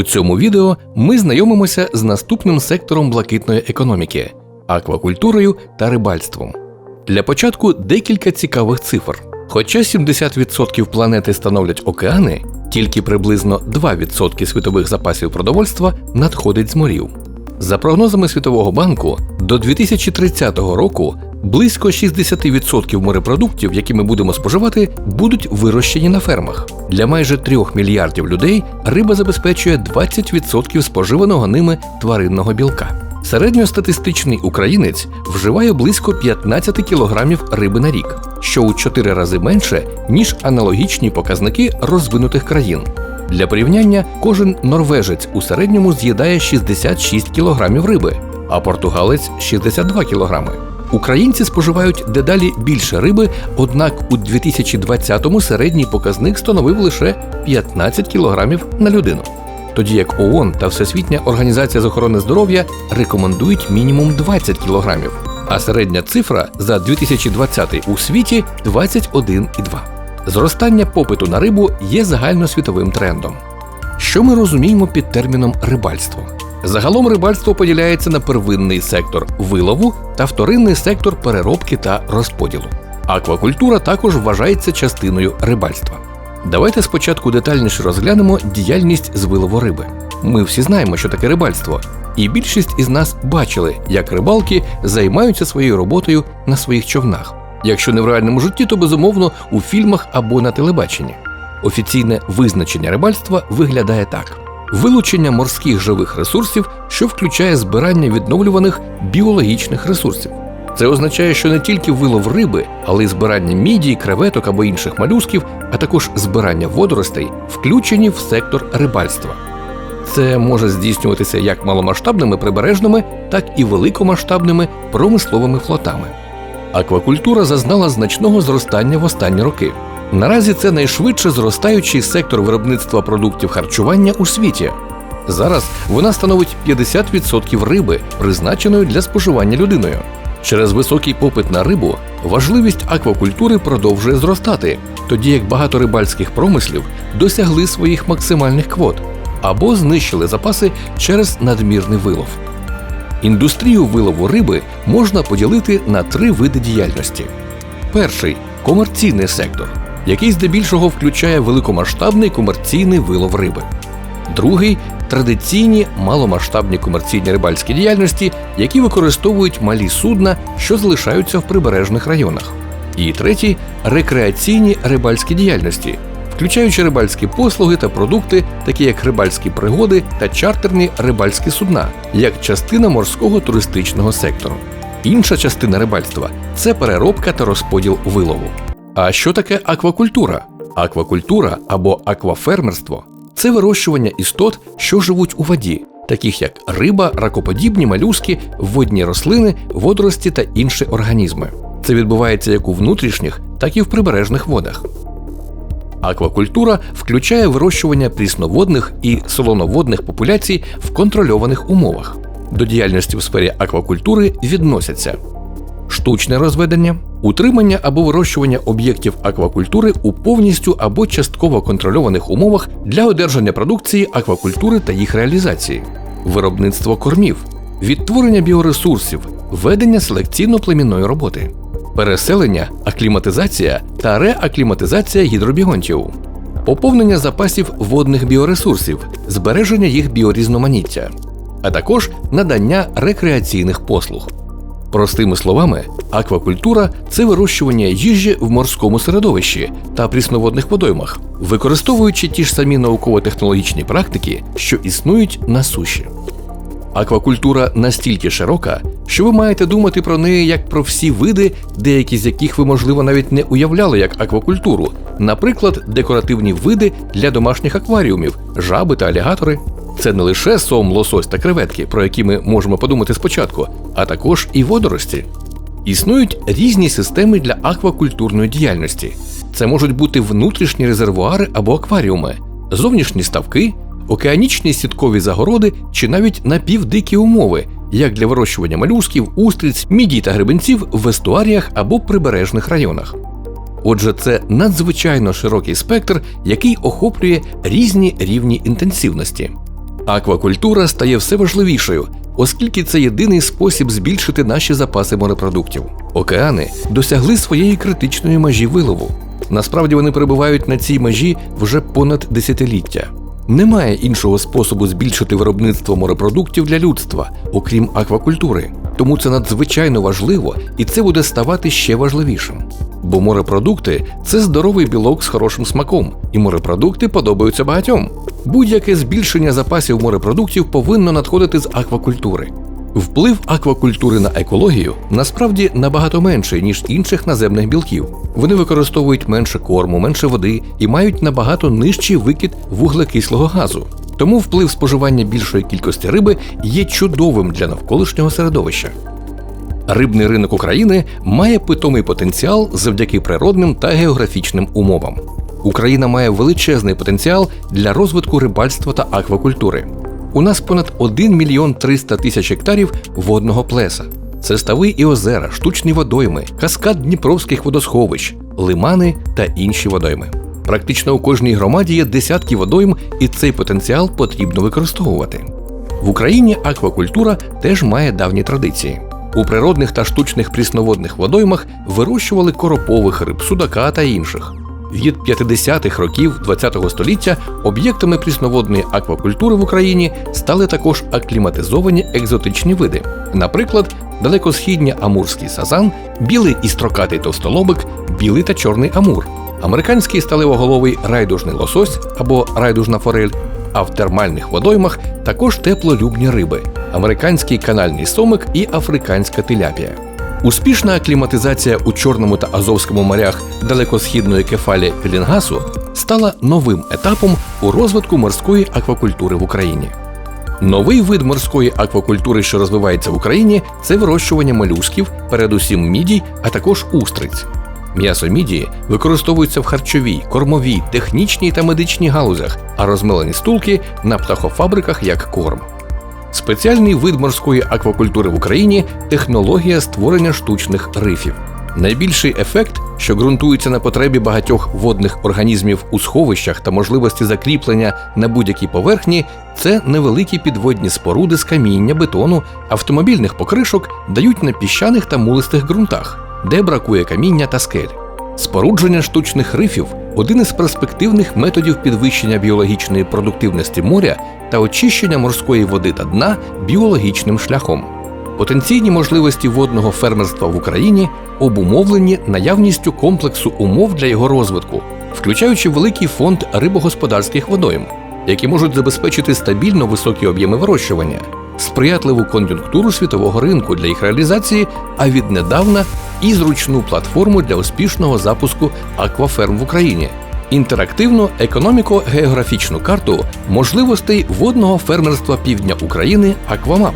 У цьому відео ми знайомимося з наступним сектором блакитної економіки аквакультурою та рибальством. Для початку декілька цікавих цифр. Хоча 70% планети становлять океани, тільки приблизно 2% світових запасів продовольства надходить з морів. За прогнозами Світового банку, до 2030 року близько 60% морепродуктів, які ми будемо споживати, будуть вирощені на фермах. Для майже 3 мільярдів людей риба забезпечує 20% споживаного ними тваринного білка. Середньостатистичний українець вживає близько 15 кілограмів риби на рік, що у 4 рази менше, ніж аналогічні показники розвинутих країн. Для порівняння, кожен норвежець у середньому з'їдає 66 кілограмів риби, а португалець 62 кілограми. Українці споживають дедалі більше риби, однак у 2020-му середній показник становив лише 15 кілограмів на людину. Тоді як ООН та Всесвітня організація з охорони здоров'я рекомендують мінімум 20 кілограмів, а середня цифра за 2020 у світі 21,2. Зростання попиту на рибу є загальносвітовим трендом. Що ми розуміємо під терміном рибальство? Загалом рибальство поділяється на первинний сектор вилову та вторинний сектор переробки та розподілу. Аквакультура також вважається частиною рибальства. Давайте спочатку детальніше розглянемо діяльність з вилову риби. Ми всі знаємо, що таке рибальство, і більшість із нас бачили, як рибалки займаються своєю роботою на своїх човнах. Якщо не в реальному житті, то безумовно у фільмах або на телебаченні. Офіційне визначення рибальства виглядає так: вилучення морських живих ресурсів, що включає збирання відновлюваних біологічних ресурсів. Це означає, що не тільки вилов риби, але й збирання мідії, креветок або інших молюсків, а також збирання водоростей, включені в сектор рибальства. Це може здійснюватися як маломасштабними прибережними, так і великомасштабними промисловими флотами. Аквакультура зазнала значного зростання в останні роки. Наразі це найшвидше зростаючий сектор виробництва продуктів харчування у світі. Зараз вона становить 50% риби, призначеної для споживання людиною. Через високий попит на рибу важливість аквакультури продовжує зростати, тоді як багато рибальських промислів досягли своїх максимальних квот або знищили запаси через надмірний вилов. Індустрію вилову риби можна поділити на три види діяльності: перший комерційний сектор, який здебільшого включає великомасштабний комерційний вилов риби, другий традиційні маломасштабні комерційні рибальські діяльності, які використовують малі судна, що залишаються в прибережних районах, і третій рекреаційні рибальські діяльності. Включаючи рибальські послуги та продукти, такі як рибальські пригоди та чартерні рибальські судна, як частина морського туристичного сектору. Інша частина рибальства це переробка та розподіл вилову. А що таке аквакультура? Аквакультура або аквафермерство це вирощування істот, що живуть у воді, таких як риба, ракоподібні малюски, водні рослини, водорості та інші організми. Це відбувається як у внутрішніх, так і в прибережних водах. Аквакультура включає вирощування прісноводних і солоноводних популяцій в контрольованих умовах. До діяльності в сфері аквакультури відносяться штучне розведення, утримання або вирощування об'єктів аквакультури у повністю або частково контрольованих умовах для одержання продукції аквакультури та їх реалізації, виробництво кормів, відтворення біоресурсів, ведення селекційно-племінної роботи, переселення, акліматизація та реакліматизація гідробігонтів, поповнення запасів водних біоресурсів, збереження їх біорізноманіття, а також надання рекреаційних послуг. Простими словами, аквакультура це вирощування їжі в морському середовищі та прісноводних водоймах, використовуючи ті ж самі науково-технологічні практики, що існують на суші. Аквакультура настільки широка, що ви маєте думати про неї як про всі види, деякі з яких ви, можливо, навіть не уявляли як аквакультуру, наприклад, декоративні види для домашніх акваріумів, жаби та алігатори. Це не лише сом, лосось та креветки, про які ми можемо подумати спочатку, а також і водорості. Існують різні системи для аквакультурної діяльності. Це можуть бути внутрішні резервуари або акваріуми, зовнішні ставки, океанічні сіткові загороди чи навіть напівдикі умови, як для вирощування малюсків, устриць, мідій та гребенців в естуаріях або прибережних районах. Отже, це надзвичайно широкий спектр, який охоплює різні рівні інтенсивності. Аквакультура стає все важливішою, оскільки це єдиний спосіб збільшити наші запаси морепродуктів. Океани досягли своєї критичної межі вилову. Насправді вони перебувають на цій межі вже понад десятиліття. Немає іншого способу збільшити виробництво морепродуктів для людства, окрім аквакультури. Тому це надзвичайно важливо і це буде ставати ще важливішим. Бо морепродукти це здоровий білок з хорошим смаком, і морепродукти подобаються багатьом. Будь-яке збільшення запасів морепродуктів повинно надходити з аквакультури. Вплив аквакультури на екологію насправді набагато менший, ніж інших наземних білків. Вони використовують менше корму, менше води і мають набагато нижчий викид вуглекислого газу. Тому вплив споживання більшої кількості риби є чудовим для навколишнього середовища. Рибний ринок України має питомий потенціал завдяки природним та географічним умовам. Україна має величезний потенціал для розвитку рибальства та аквакультури. У нас понад 1 мільйон 300 тисяч гектарів водного плеса. Це стави і озера, штучні водойми, каскад дніпровських водосховищ, лимани та інші водойми. Практично у кожній громаді є десятки водойм, і цей потенціал потрібно використовувати. В Україні аквакультура теж має давні традиції. У природних та штучних прісноводних водоймах вирощували коропових риб, судака та інших. Від 50-х років ХХ століття об'єктами прісноводної аквакультури в Україні стали також акліматизовані екзотичні види, наприклад, далекосхідні амурський сазан, білий і строкатий товстолобик, білий та чорний амур, американський сталевоголовий райдужний лосось або райдужна форель, а в термальних водоймах також теплолюбні риби, американський канальний сомик і африканська тиляпія. Успішна акліматизація у Чорному та Азовському морях далекосхідної кефалі Пелінгасу стала новим етапом у розвитку морської аквакультури в Україні. Новий вид морської аквакультури, що розвивається в Україні, це вирощування молюсків, передусім мідій, а також устриць. М'ясо мідії використовується в харчовій, кормовій, технічній та медичній галузях, а розмелені стулки на птахофабриках як корм. Спеціальний вид морської аквакультури в Україні технологія створення штучних рифів. Найбільший ефект, що ґрунтується на потребі багатьох водних організмів у сховищах та можливості закріплення на будь-якій поверхні, це невеликі підводні споруди з каміння, бетону, автомобільних покришок дають на піщаних та мулистих ґрунтах, де бракує каміння та скель. Спорудження штучних рифів один із перспективних методів підвищення біологічної продуктивності моря та очищення морської води та дна біологічним шляхом. Потенційні можливості водного фермерства в Україні обумовлені наявністю комплексу умов для його розвитку, включаючи великий фонд рибогосподарських водойм, які можуть забезпечити стабільно високі об'єми вирощування, сприятливу кон'юнктуру світового ринку для їх реалізації, а віднедавна і зручну платформу для успішного запуску акваферм в Україні. Інтерактивну економіко-географічну карту можливостей водного фермерства півдня України Аквамап,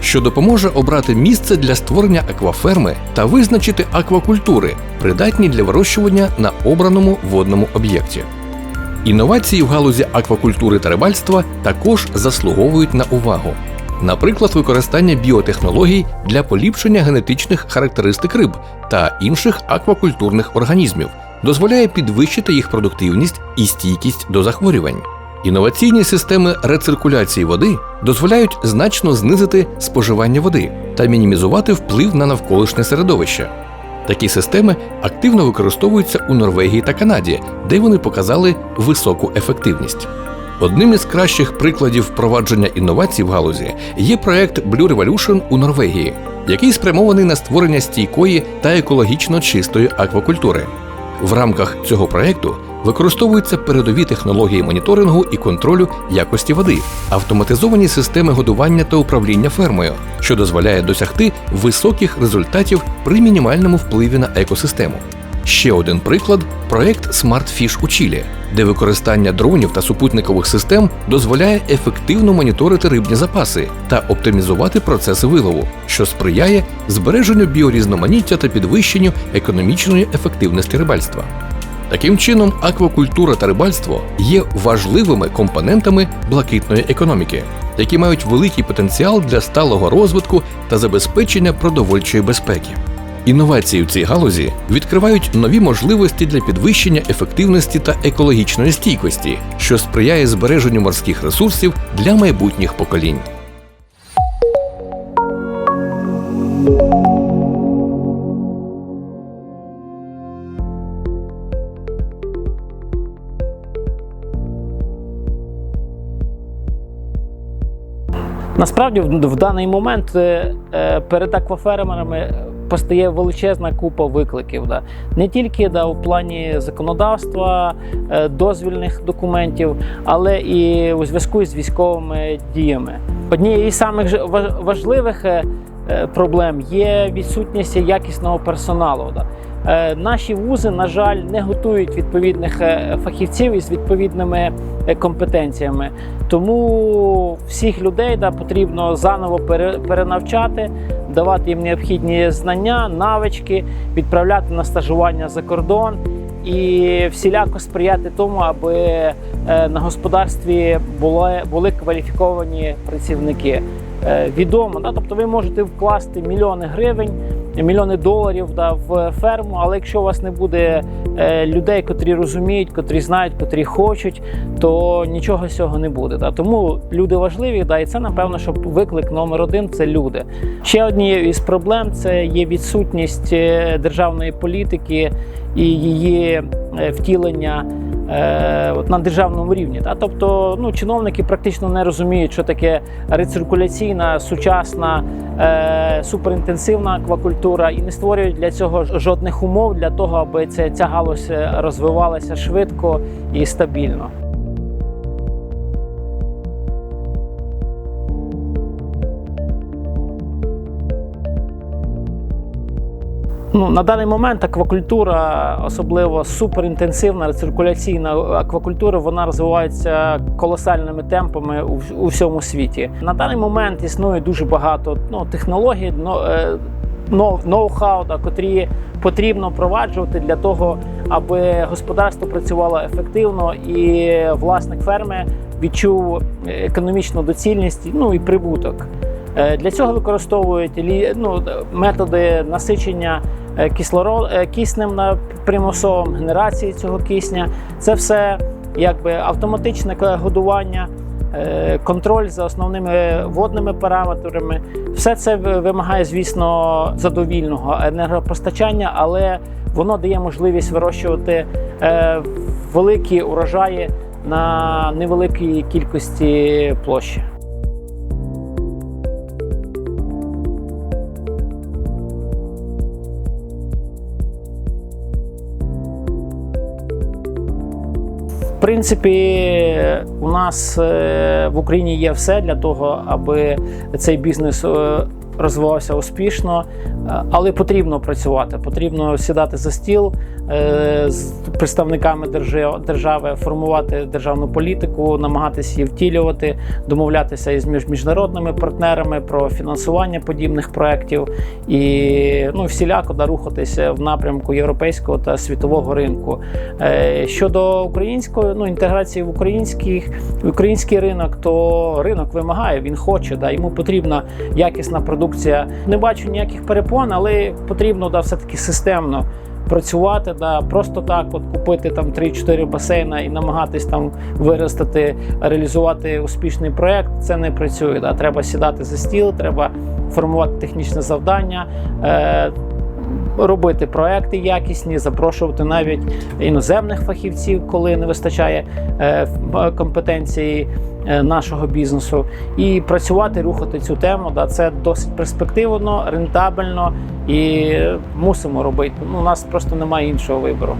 що допоможе обрати місце для створення акваферми та визначити аквакультури, придатні для вирощування на обраному водному об'єкті. Інновації в галузі аквакультури та рибальства також заслуговують на увагу. Наприклад, використання біотехнологій для поліпшення генетичних характеристик риб та інших аквакультурних організмів дозволяє підвищити їх продуктивність і стійкість до захворювань. Інноваційні системи рециркуляції води дозволяють значно знизити споживання води та мінімізувати вплив на навколишнє середовище. Такі системи активно використовуються у Норвегії та Канаді, де вони показали високу ефективність. Одним із кращих прикладів впровадження інновацій в галузі є проект Blue Revolution у Норвегії, який спрямований на створення стійкої та екологічно чистої аквакультури. В рамках цього проекту використовуються передові технології моніторингу і контролю якості води, автоматизовані системи годування та управління фермою, що дозволяє досягти високих результатів при мінімальному впливі на екосистему. Ще один приклад проект SmartFish у Чилі, де використання дронів та супутникових систем дозволяє ефективно моніторити рибні запаси та оптимізувати процеси вилову, що сприяє збереженню біорізноманіття та підвищенню економічної ефективності рибальства. Таким чином, аквакультура та рибальство є важливими компонентами блакитної економіки, які мають великий потенціал для сталого розвитку та забезпечення продовольчої безпеки. Інновації в цій галузі відкривають нові можливості для підвищення ефективності та екологічної стійкості, що сприяє збереженню морських ресурсів для майбутніх поколінь. Насправді, в, даний момент е, е, перед аквафермерами постає величезна купа викликів. Да. Не тільки да, у плані законодавства, е, дозвільних документів, але і у зв'язку з військовими діями. Однією із самих важливих е, е, проблем є відсутність якісного персоналу. Да. Е, Наші вузи, на жаль, не готують відповідних е, фахівців із відповідними е, компетенціями. Тому всіх людей да, потрібно заново пере- перенавчати, давати їм необхідні знання, навички, відправляти на стажування за кордон і всіляко сприяти тому, аби на господарстві були, були кваліфіковані працівники. Відомо, да? тобто ви можете вкласти мільйони гривень, мільйони доларів да, в ферму, але якщо у вас не буде е, людей, котрі розуміють, котрі знають, котрі хочуть, то нічого з цього не буде. Да. Тому люди важливі, да, і це напевно, що виклик номер один це люди. Ще однією із проблем це є відсутність е, державної політики і її е, втілення. Е, от На державному рівні, та тобто ну чиновники практично не розуміють, що таке рециркуляційна, сучасна, е, суперінтенсивна аквакультура, і не створюють для цього жодних умов для того, аби ця, ця галузь е, розвивалася швидко і стабільно. Ну, на даний момент аквакультура, особливо суперінтенсивна рециркуляційна аквакультура, вона розвивається колосальними темпами у, всьому світі. На даний момент існує дуже багато ну, технологій, но, е, ноу-хау, да, котрі потрібно впроваджувати для того, аби господарство працювало ефективно і власник ферми відчув економічну доцільність ну, і прибуток. Е, Для цього використовують ну, методи насичення киснем на примусовим генерації цього кисня. Це все якби автоматичне годування, е, контроль за основними водними параметрами. Все це вимагає, звісно, задовільного енергопостачання, але воно дає можливість вирощувати е, великі урожаї на невеликій кількості площі. Принципі, у нас е, в Україні є все для того, аби цей бізнес е, розвивався успішно, Е, але потрібно працювати, потрібно сідати за стіл е, з представниками держа- держави, формувати державну політику, намагатися її втілювати, домовлятися із між- міжнародними партнерами про фінансування подібних проєктів і ну, всіляко рухатися в напрямку європейського та світового ринку. Е, Щодо української ну, інтеграції в український, в український ринок, то ринок вимагає, він хоче, да, йому потрібна якісна продукція. Не бачу ніяких перепон, але потрібно да, все-таки системно. Працювати, да, просто так, от купити там 3-4 басейна і намагатись там виростити, реалізувати успішний проект, це не працює. Да. Треба сідати за стіл, треба формувати технічне завдання, е, робити проекти якісні, запрошувати навіть іноземних фахівців, коли не вистачає е, компетенції е, нашого бізнесу, і працювати, рухати цю тему. Да, це досить перспективно, рентабельно і мусимо робити. Ну, у нас просто немає іншого вибору.